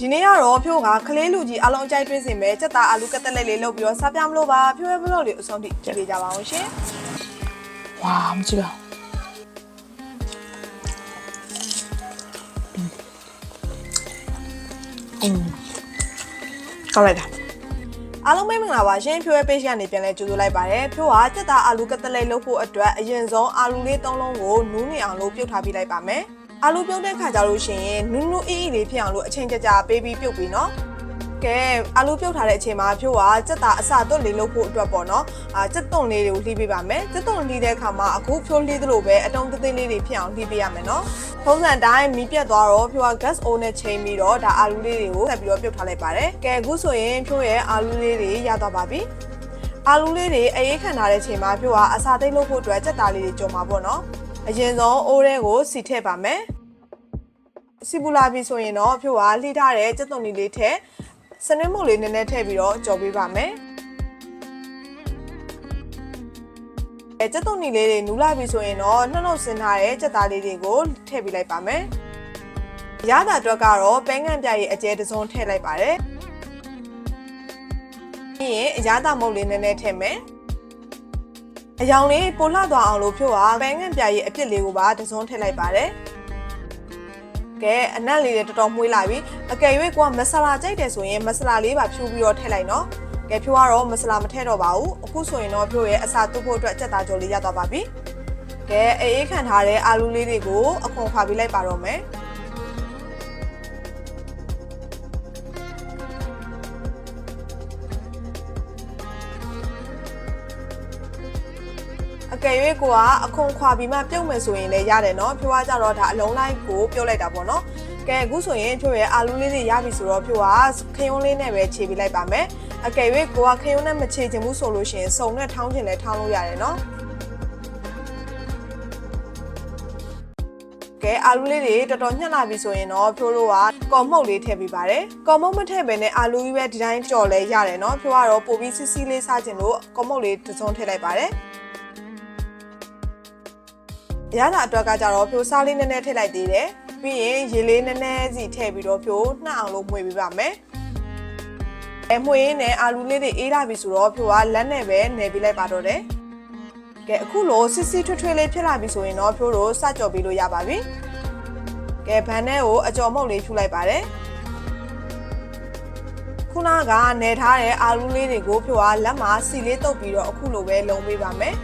ဒီနေ့ကတော့ဖြိုးကကလေးလူကြီးအလုံးအကြိုက်တွင်းစင်ပဲစက်သားအာလူကက်တက်လက်လေးလုပ်ပြီးတော့စားပြမလို့ပါဖြိုးရဲ့ဘလော့လေးအဆုံးထိကြည့်ပေးကြပါအောင်ရှင်ဝါမကြည့်ပါအင်းကောင်းလိုက်တာအားလုံးပဲမင်္ဂလာပါရှင်ဖြိုးရဲ့ page ကနေပြန်လဲကြိုဆိုလိုက်ပါတယ်ဖြိုးကစက်သားအာလူကက်တက်လက်လုပ်ဖို့အတွက်အရင်ဆုံးအာလူလေး၃လုံးကိုနူးနေအောင်လို့ပြုတ်ထားပြလိုက်ပါမယ် အာလူပြုတ်တဲ့ခါကျလို့ရှိရင်နူးနူးအေးအေးလေးဖြစ်အောင်လို့အချိန်ကြာကြာပေးပြီးပြုတ်ပြီးနော်ကဲအာလူပြုတ်ထားတဲ့အချိန်မှာဖြိုးကစက်သားအစာသွတ်လေးလုပ်ဖို့အတွက်ပေါ့နော်အာစက်သွန်လေးတွေကိုလှီးပေးပါမယ်စက်သွန်လှီးတဲ့အခါမှာအခုဖြိုးလှီးသလိုပဲအတုံးသေးသေးလေးတွေဖြစ်အောင်လှီးပေးရမယ်နော်ထုံးစံတိုင်းမီးပြတ်သွားတော့ဖြိုးက gas o နဲ့ချိန်ပြီးတော့ဒါအာလူလေးတွေကိုဆက်ပြီးတော့ပြုတ်ထားလိုက်ပါတယ်ကဲအခုဆိုရင်ဖြိုးရဲ့အာလူလေးတွေရသွားပါပြီအာလူလေးတွေအေးခံထားတဲ့ချိန်မှာဖြိုးကအစာသိမ်းလုပ်ဖို့အတွက်စက်သားလေးတွေကြုံပါပေါ့နော် အရင်ဆုံးအိုးထဲကိုစီထည့်ပါမယ်စီပူလာပြီဆိုရင်တော့ဖြိုးကလှိထားတဲ့ကြက်သွန်လေးလေးထည့်စနစ်မုတ်လေးနည်းနည်းထည့်ပြီးတော့ကြော်ပေးပါမယ်အဲကြက်သွန်လေးတွေနူးလာပြီဆိုရင်တော့နှုတ်နှုတ်ဆင်းထားတဲ့ကြက်သားလေးတွေကိုထည့်ပေးလိုက်ပါမယ်ရတာအတွက်ကတော့ပဲငံပြရဲ့အကျဲတစ်စုံထည့်လိုက်ပါတယ်ပြီးရင်အရသာမုတ်လေးနည်းနည်းထည့်မယ် အယောင်လေးပိုလှသွားအောင်လို့ဖြိုးကပဲငံပြရဲ့အပြစ်လေးကိုပါတစ်စုံထည့်လိုက်ပါတယ်ကဲအနက်လေးတွေတော်တော်မှုေးလာပြီအကယ်၍ကိုကမဆလာကြိုက်တယ်ဆိုရင်မဆလာလေးပါဖြိုးပြီးတော့ထည့်လိုက်နော်ကဲဖြိုးကတော့မဆလာမထည့်တော့ပါဘူးအခုဆိုရင်တော့ဖြိုးရဲ့အစာတုပ်ဖို့အတွက်စက်သားကြော်လေးရသွားပါပြီကဲအေးအေးခံထားတဲ့အာလူလေးတွေကိုအခွန်ခွာပေးလိုက်ပါတော့မယ် ကယ်၍ကိုကအခွန်ခွာပြီးမှပြုတ်မယ်ဆိုရင်လည်းရတယ်နော်ဖြိုးကကြတော့ဒါအလုံးလိုက်ကိုပြုတ်လိုက်တာပေါ့နော်ကဲအခုဆိုရင်ဖြိုးရဲ့အာလူလေးတွေရပြီဆိုတော့ဖြိုးကခရုံးလေးနဲ့ပဲခြေပေးလိုက်ပါမယ်အကယ်၍ကိုကခရုံးနဲ့မခြေချင်ဘူးဆိုလို့ရှိရင်စုံနဲ့ထောင်းချင်လဲထောင်းလို့ရတယ်နော်ကဲအာလူလေးတွေတော်တော်ညှက်လာပြီဆိုရင်တော့ဖြိုးတို့ကကော်မုတ်လေးထည့်ပေးပါတယ်ကော်မုတ်မထည့်ဘဲနဲ့အာလူကြီးပဲဒီတိုင်းကြော်လဲရတယ်နော်ဖြိုးကတော့ပိုပြီးစစ်စစ်လေးစားချင်လို့ကော်မုတ်လေးတစ်စုံထည့်လိုက်ပါတယ် ရတာအတွက်ကကြတော့ဖြိုးစားလေးနည်းနည်းထည့်လိုက်သေးတယ်ပြီးရင်ရေလေးနည်းနည်းစီထည့်ပြီးတော့ဖြိုးနှံ့အောင်လို့မှွေပေးပါမယ်အဲမှွေရင်းနဲ့အာလူလေးတွေအေးလာပြီဆိုတော့ဖြိုးကလက်နဲ့ပဲနယ်ပေးလိုက်ပါတော့တယ်ကဲအခုလိုစစ်စစ်ထွထွေးလေးဖြစ်လာပြီဆိုရင်တော့ဖြိုးတို့စကြော်ပေးလို့ရပါပြီကဲဗန်နဲ့ကိုအကြော်မုတ်လေးဖြူလိုက်ပါတယ်ခုနကနယ်ထားတဲ့အာလူလေးတွေကိုဖြိုးကလက်မှာစီလေးတုပ်ပြီးတော့အခုလိုပဲလုံပေးပါမယ်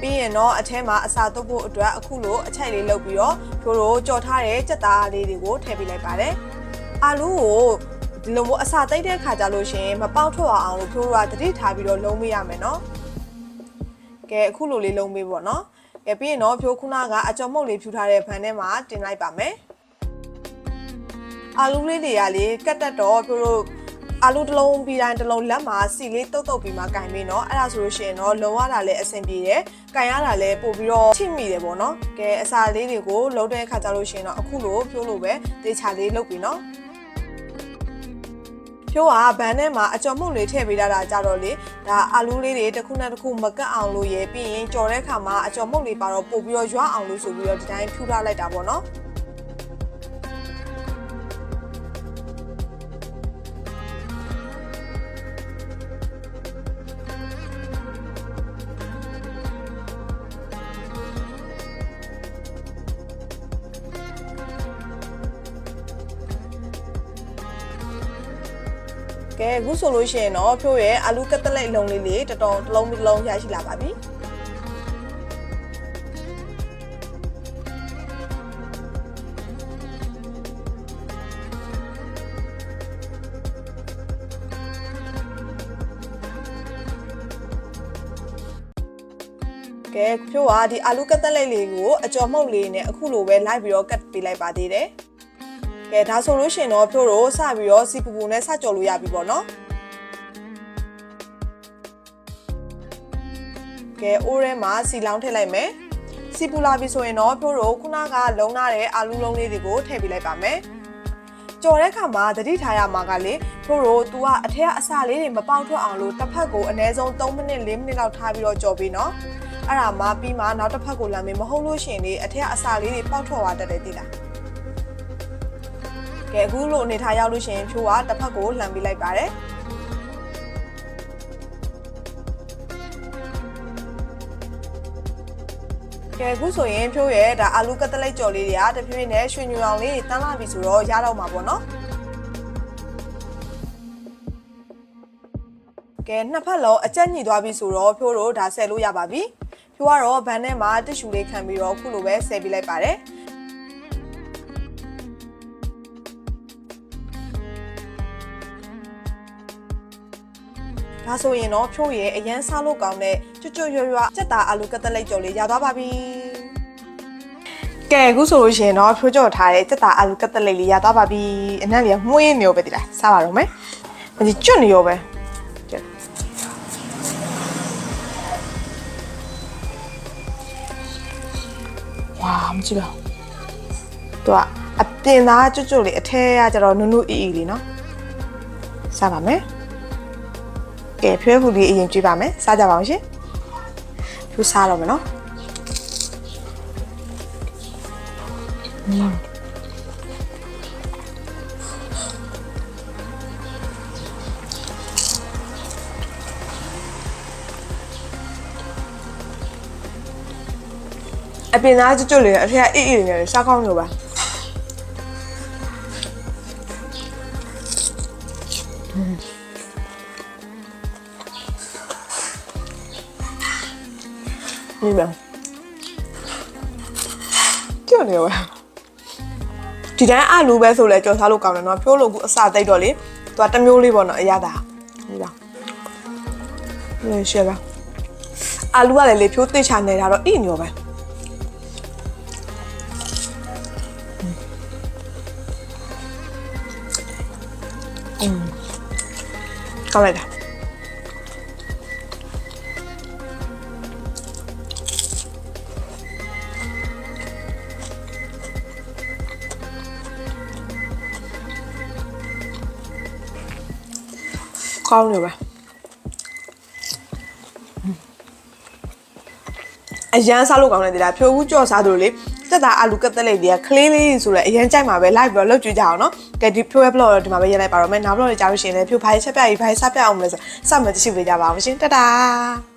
ပြီးရင်တော့အထဲမှာအစာတုပ်ဖို့အတွက်အခုလိုအချိုက်လေးလုပ်ပြီးတော့ဖြိုးတို့ကြော်ထားတဲ့ကြက်သားလေးတွေကိုထည့်ပေးလိုက်ပါတယ်။အာလူကိုဒီလိုမျိုးအစာတိတ်တဲ့ခါကြလို့ရှရင်မပေါက်ထွက်အောင်လို့ဖြိုးတို့ကတတိထားပြီးတော့လုံးပေးရမယ်နော်။ကဲအခုလိုလေးလုံးပေးပေါ့နော်။ကဲပြီးရင်တော့ဖြိုးခုနကအကြော်မုတ်လေးဖြူထားတဲ့ဘန်ထဲမှာတင်လိုက်ပါမယ်။အာလူလေးတွေကလေကတ်တက်တော့ဖြိုးတို့ အာလူတစ်လုံးပြီးတိုင်းတစ်လုံးလက်မှာစီလေးတုတ်တုတ်ပြီးမှကင်ပြီးနော်အဲ့ဒါဆိုလို့ရှိရင်တော့လုံရတာလည်းအဆင်ပြေတယ်ကင်ရတာလည်းပို့ပြီးတော့ချိမိတယ်ပေါ့နော်ကဲအစာလေးတွေကိုလုံးတဲ့အခါကျလို့ရှိရင်တော့အခုလိုဖြိုးလို့ပဲတေချာလေးလုပ်ပြီးနော်ဖြိုးကဘန်းထဲမှာအကြော်မှုတွေထည့်ပေးထားတာကြတော့လေဒါအာလူးလေးတွေတစ်ခုနဲ့တစ်ခုမကတ်အောင်လို့ရပြီးရင်ကြော်တဲ့အခါမှာအကြော်မှုတွေပါတော့ပို့ပြီးတော့ရွာအောင်လို့ဆိုပြီးတော့ဒီတိုင်းဖြူထားလိုက်တာပေါ့နော် ကဲအခုဆိုလို့ရှိရင်တော့ဖြိုးရဲ့အာလူကတ်တလက်လုံးလေးလေးတော်တော်တစ်လုံးတစ်လုံးရရှိလာပါပြီကဲဖြိုးကဒီအာလူကတ်တလက်လေးကိုအကျော်မှုတ်လေးနဲ့အခုလိုပဲလိုက်ပြီးတော့ကတ်ပေးလိုက်ပါသေးတယ် ကဲဒါဆိုလို့ရှိရင်တော့ဖြိုးတို့စပြီးတော့စီပူပူနဲ့စကြော်လို့ရပြီပေါ့နော်ကဲအိုးထဲမှာစီလောင်းထည့်လိုက်မယ်စီပူလာပြီဆိုရင်တော့ဖြိုးတို့ခုနကလုံထားတဲ့အာလူလုံးလေးတွေကိုထည့်ပေးလိုက်ပါမယ်ကြော်တဲ့ခါမှာတတိထားရမှာကလေဖြိုးတို့ तू ကအထက်ကအစာလေးတွေမပေါက်ထွက်အောင်လို့တစ်ဖက်ကိုအနည်းဆုံး3မိနစ်4မိနစ်လောက်ထားပြီးတော့ကြော်ပေးနော်အဲ့ဒါမှပြီးမှနောက်တစ်ဖက်ကိုလမ်းမေးမဟုတ်လို့ရှိရင်လေအထက်ကအစာလေးတွေပေါက်ထွက်သွားတတ်တယ်သိလား ကဲအခုလိုအနေထားရောက်လို့ရှိရင်ဖြိုးကတစ်ဖက်ကိုလှန်ပေးလိုက်ပါတယ်ကဲအခုဆိုရင်ဖြိုးရဲ့ဒါအာလူကတ်တလိတ်ကြော်လေးတွေကတဖြည်းဖြည်းနဲ့ရွှေညူအောင်လေးတန်းလာပြီဆိုတော့ရတော့မှာပေါ့နော်ကဲနှစ်ဖက်လုံးအကြက်ညှိသွားပြီဆိုတော့ဖြိုးတို့ဒါဆယ်လို့ရပါပြီဖြိုးကတော့ဗန်ထဲမှာတစ်ရှူလေးခံပြီးတော့အခုလိုပဲဆယ်ပေးလိုက်ပါတယ် ဒါဆိုရင်တော့ဖြိုးရဲ့အရန်စားလို့ကောင်းတဲ့ကျွတ်ကျွတ်ရွရွစက်သားအာလူကတ်တလိတ်ကြော်လေးရသွားပါပြီကဲအခုဆိုလို့ရှိရင်တော့ဖြိုးကြော်ထားတဲ့စက်သားအာလူကတ်တလိတ်လေးရသွားပါပြီအနက်လေးကမှုေးနေရောပဲဒီလားစားပါတော့မယ်ဒီကျွတ်နေရောပဲကျွတ်ဝါမကြည့်ပါဘူးသူကအပြင်သားကျွတ်ကျွတ်လေးအထဲကကျတော့နုနုအီအီလေးနော်စားပါမယ် ကဲဖြိုးဖူလေးအရင်ကျွေးပါမယ်စားကြပါအောင်ရှင်ဖြိုးစားတော့မယ်နော်အပြင်သားကျွတ်ကျွတ်လေးအထက်အေးအေးနေတယ်စားကောင်းလို့ပါนี่ မိမကြောက်နေဝဲဒီတိုင်းအလူပဲဆိုလဲကြော်စားလို့ကောင်းတယ်နော်ဖြိုးလို့ကအစာသိတော့လေသူကတမျိုးလေးပေါ့နော်အရသာမိပါလေရှယ်ပါအလူကလည်းလေဖြိုးသိချနေတာတော့အိညောပဲကောင်းလိုက်တာ ကောင်းနေပါအရန်စားလို့ကောင်းတယ်ဒီလားဖြိုးဘူးကြော့စားသူတို့လေတက်တာအာလူကတ်တက်လိုက်တွေကကလေးလေးဆိုလဲအရန်ကြိုက်မှာပဲ live ပြီးတော့လောက်ကြည့်ကြအောင်နော်ကဲဒီဖြိုးရဲ့ blog တော့ဒီမှာပဲရေးလိုက်ပါတော့မယ်နောက် blog တွေကြားလို့ရှိရင်လည်းဖြိုးဖိုင်ချက်ပြရေးဖိုင်စပြအောင်မလဲဆိုစမှတ်ကြည့်ပေးကြပါအောင်ရှင်တတား